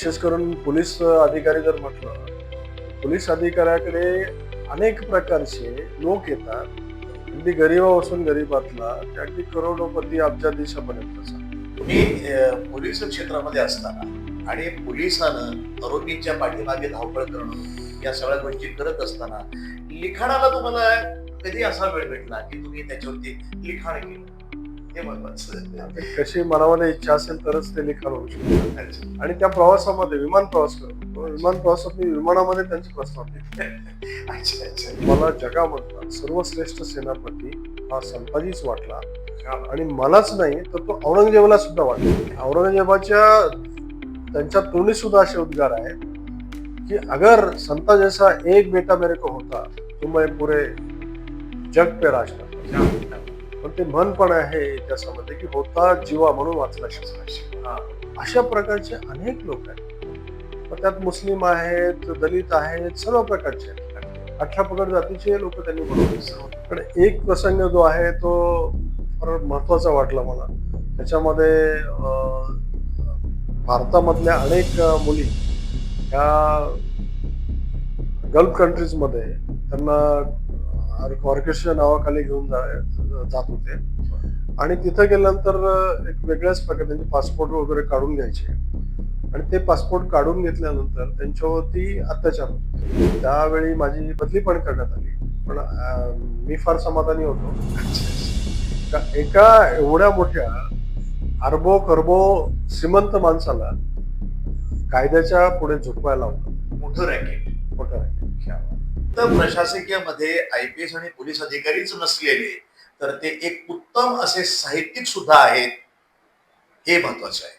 विशेष करून पोलीस अधिकारी जर म्हटलं पोलीस अधिकाऱ्याकडे अनेक प्रकारचे लोक येतात. अगदी गरीबापासून गरीबातला ते अगदी करोडोपती अब्जाधीशापर्यंत तुम्ही मी पोलीस क्षेत्रामध्ये असताना आणि पोलिसानं तरुणींच्या पाठीमागे धावपळ करणं या सगळ्या गोष्टी करत असताना लिखाणाला तुम्हाला कधी असा वेळ भेटला की तुम्ही त्याच्यावरती लिखाण केलं? हे महत्वाचं कशी मनामध्ये इच्छा असेल तरच ते लिखाण होऊ शकतं. आणि त्या प्रवासामध्ये विमान प्रवास करतो विमान प्रवासात मी विमानामध्ये त्यांचे प्रस्ताव अच्छा मला जगामधला सर्वश्रेष्ठ सेनापती हा संताजीच वाटला. आणि मलाच नाही तर तो औरंगजेबाला सुद्धा वाटला. औरंगजेबाच्या त्यांच्या तोंडी सुद्धा असे उद्गार आहेत की अगर संता जैसा एक बेटा मेरे को होता तो मैं पुरे जग पे राज करता. पण ते म्हण पण आहे इतिहासामध्ये की होता जीवा म्हणून वाचला हा. अशा प्रकारचे अनेक लोक आहेत. मग त्यात मुस्लिम आहेत दलित आहेत सर्व प्रकारचे आहेत. अठरा पगड जातीचे लोक त्यांनी बनवले. पण एक प्रसंग जो आहे तो फार महत्त्वाचा वाटला मला. त्याच्यामध्ये भारतामधल्या अनेक मुली ह्या गल्फ कंट्रीजमध्ये त्यांना ऑर्केस्ट्रा नावाखाली घेऊन जात होते. आणि तिथं गेल्यानंतर एक वेगळ्याच प्रकारे त्यांचे पासपोर्ट वगैरे काढून घ्यायचे. आणि ते पासपोर्ट काढून घेतल्यानंतर त्यांच्यावरती अत्याचार होते त्यावेळी माझी बदली पण करण्यात आली. पण मी फार समाधानी होतो. का एका एवढ्या मोठ्या अरबो खरबो श्रीमंत माणसाला कायद्याच्या पुढे झुकवायला होतं. मोठं रॅकेट घ्यावा तर प्रशासकीयमध्ये आय पी एस आणि पोलीस अधिकारीच नसलेले तर ते एक उत्तम असे साहित्यिक सुद्धा आहेत हे महत्त्वाचे आहे.